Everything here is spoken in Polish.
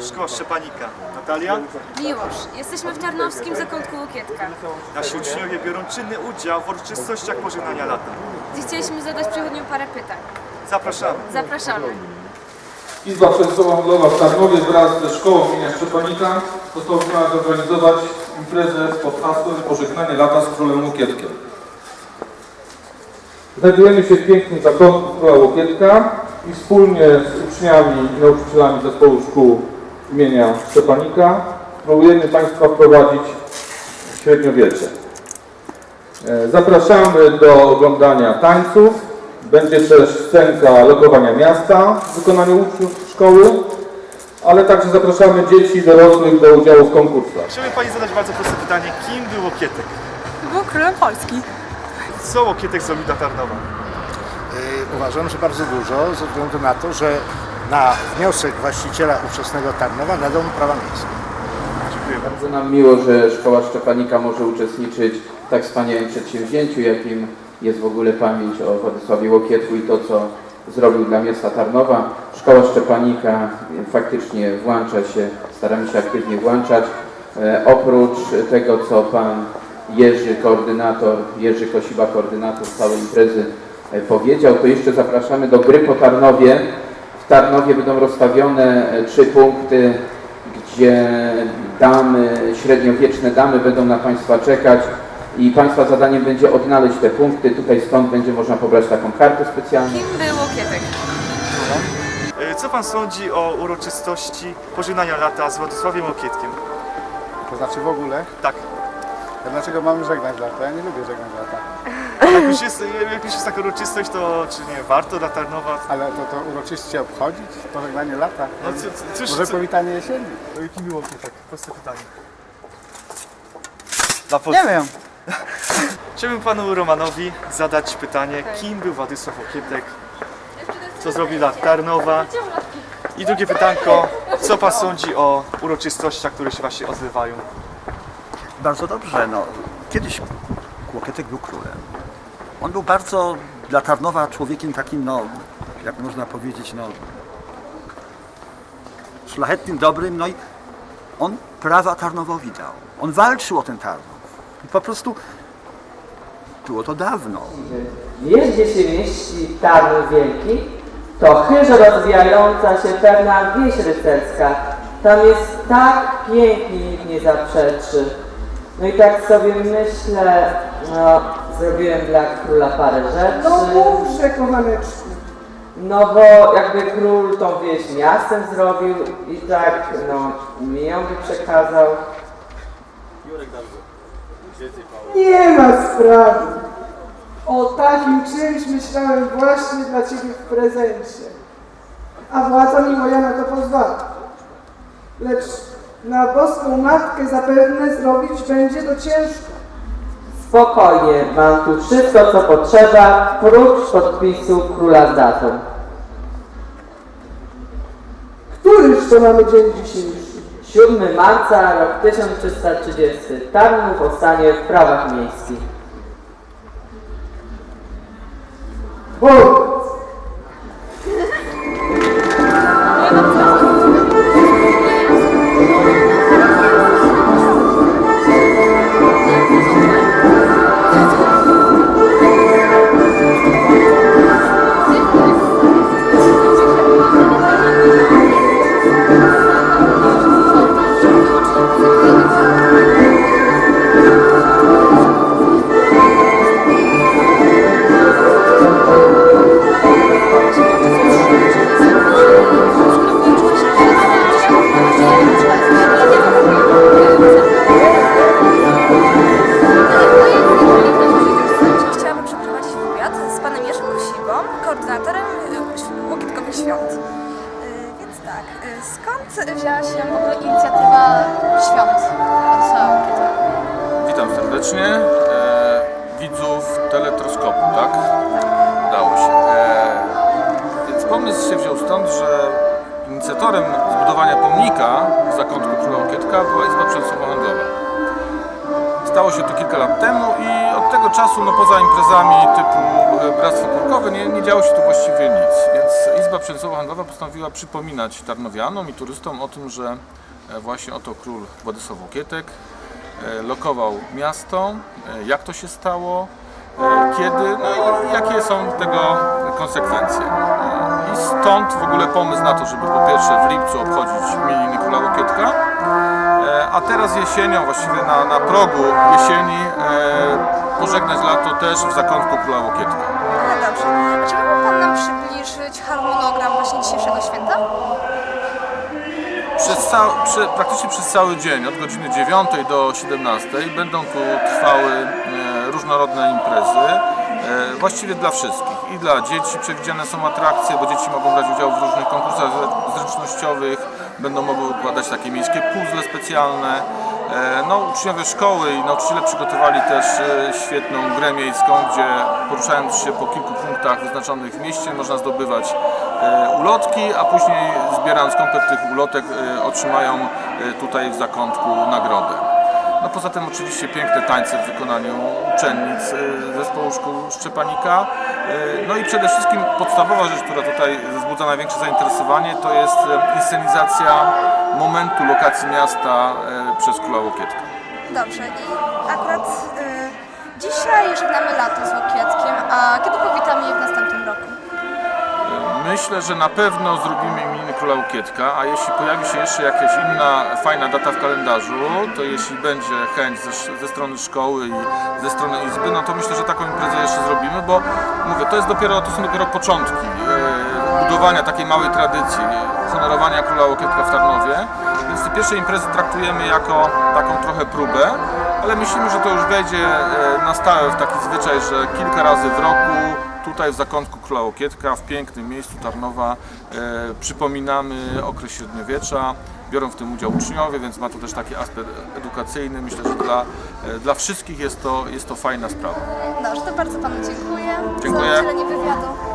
Szkoła Szczepanika. Natalia? Miłosz, jesteśmy w Tarnowskim Zakątku Łokietka, Nasi uczniowie biorą czynny udział w uroczystościach pożegnania lata. gdzie chcieliśmy zadać przechodniom parę pytań. Zapraszamy. Zapraszamy. Izba Przedszkoła Handlowa w Tarnowie wraz ze szkołą imienia Szczepanika postanowiła zorganizować imprezę pod hasłem Pożegnanie lata z Królem Łokietkiem. Znajdujemy się w pięknym zakątku Króla Łokietka i wspólnie z uczniami i nauczycielami zespołu szkół imienia Szczepanika próbujemy Państwa wprowadzić w średniowiecze. E, Zapraszamy do oglądania tańców. Będzie też scenka lokowania miasta w wykonaniu uczniów szkoły, ale także zapraszamy dzieci i dorosłych do udziału w konkursach. Chciałbym Pani zadać bardzo proste pytanie. Kim był Łokietek? Był królem Polski. Co Łokietek zrobił dla Tarnowa? Y, Uważam, że bardzo dużo, ze względu na to, że na wniosek właściciela ówczesnego Tarnowa nadał mu prawa miejskie. Dziękuję bardzo. Nam miło, że Szkoła Szczepanika może uczestniczyć w tak wspaniałym przedsięwzięciu, jakim jest w ogóle pamięć o Władysławie Łokietku i to, co zrobił dla miasta Tarnowa. Szkoła Szczepanika faktycznie włącza się, staramy się aktywnie włączać. E, oprócz tego, co pan Jerzy, koordynator, Jerzy Kosiba, koordynator całej imprezy e, powiedział, to jeszcze zapraszamy do gry po Tarnowie. W Tarnowie będą rozstawione e, trzy punkty gdzie damy, średniowieczne damy będą na Państwa czekać i Państwa zadaniem będzie odnaleźć te punkty. Tutaj stąd będzie można pobrać taką kartę specjalną. Kim był Łokietek? E, Co Pan sądzi o uroczystości pożegnania lata z Władysławiem Łokietkiem? To znaczy w ogóle, Tak. a dlaczego mamy żegnać lata? Ja nie lubię żegnać lata. Jak już jest, jak już jest taka uroczystość, to czy nie warto dla Tarnowa? Ale to, to uroczyście obchodzić? Pożegnanie lata? No c- c- cóż, Może co- powitanie jesieni? Kim był Łokietek? Proste pytanie. Dla Nie wiem. Chciałbym panu Romanowi zadać pytanie, kim był Władysław Łokietek, co zrobił dla Tarnowa i drugie pytanko, co pan sądzi o uroczystościach, które się właśnie odbywają? Bardzo dobrze. No, kiedyś Łokietek był królem. On był bardzo dla Tarnowa człowiekiem takim, no, jak można powiedzieć, no, szlachetnym, dobrym, no i on prawa Tarnowowi dał. On walczył o ten Tarnów. I po prostu było to dawno. Się mieści Tarnów Wielki? To chyżo rozwijająca się pewna wieś rycerska. Tam jest tak pięknie, nikt nie zaprzeczy. No i tak sobie myślę, no, zrobiłem dla króla parę rzeczy. No mówże, kochaneczku. No bo jakby król tą wieś miastem zrobił i tak, no, mi ją by przekazał. Nie ma sprawy. O takim czymś myślałem właśnie dla Ciebie w prezencie. A władza mi moja na to pozwala. Lecz na boską matkę zapewne zrobić będzie to ciężko. Spokojnie, mam tu wszystko, co potrzeba, prócz podpisu króla z datą. Któryż to mamy dzień dzisiejszy? 7 marca, rok 1330. Tarnów powstanie w prawach miejskich. Bo serdecznie e, widzów teletroskopu, tak? Udało się. E, więc pomysł się wziął stąd, że inicjatorem zbudowania pomnika w zakątku Króla Łokietka była Izba Przemysłowa Handlowa. Stało się to kilka lat temu i od tego czasu, no poza imprezami typu e, Bractwo Kurkowe, nie, nie działo się tu właściwie nic. Więc Izba Przedsiębiorczo-Handlowa postanowiła przypominać tarnowianom i turystom o tym, że e, właśnie oto król Władysław Łokietek e, lokował miasto, e, jak to się stało, e, kiedy, no i jakie są tego konsekwencje. E, I stąd w ogóle pomysł na to, żeby po pierwsze w lipcu obchodzić imieniny króla Łokietka, E, A teraz jesienią, właściwie na, na progu jesieni, e, pożegnać lato też w zakątku Króla Łokietka. No dobrze. Czy mógłby Pan nam przybliżyć harmonogram właśnie dzisiejszego święta? Przez cał, przy, praktycznie przez cały dzień, od godziny 9 do 17 będą tu trwały e, różnorodne imprezy, e, właściwie dla wszystkich. I dla dzieci przewidziane są atrakcje, bo dzieci mogą brać udział w różnych konkursach zręcznościowych, będą mogły układać takie miejskie puzzle specjalne. E, No, uczniowie szkoły i nauczyciele przygotowali też e, świetną grę miejską, gdzie poruszając się po kilku punktach wyznaczonych w mieście można zdobywać ulotki, a później zbierając komplet tych ulotek e, otrzymają e, tutaj w zakątku nagrodę. No poza tym oczywiście piękne tańce w wykonaniu uczennic e, zespołu szkół Szczepanika. E, No i przede wszystkim podstawowa rzecz, która tutaj wzbudza największe zainteresowanie, to jest e, inscenizacja momentu lokacji miasta e, przez Króla Łokietka. Dobrze. I akurat y, dzisiaj żegnamy lato z Łokietkiem, a kiedy powitamy je w następnym roku? Myślę, że na pewno zrobimy imieniny Króla Łokietka, a jeśli pojawi się jeszcze jakaś inna fajna data w kalendarzu, to jeśli będzie chęć ze, ze strony szkoły i ze strony Izby, no to myślę, że taką imprezę jeszcze zrobimy, bo mówię, to jest dopiero, to są dopiero początki e, budowania takiej małej tradycji, honorowania Króla Łokietka w Tarnowie, więc te pierwsze imprezy traktujemy jako taką trochę próbę, ale myślimy, że to już wejdzie e, na stałe w taki zwyczaj, że kilka razy w roku tutaj w zakątku Króla Łokietka, w pięknym miejscu Tarnowa, e, przypominamy okres średniowiecza. Biorą w tym udział uczniowie, więc ma to też taki aspekt edukacyjny. Myślę, że dla, e, dla wszystkich jest to, jest to fajna sprawa. Dobrze, to bardzo Panu dziękuję Dziękuję. za udzielenie wywiadu.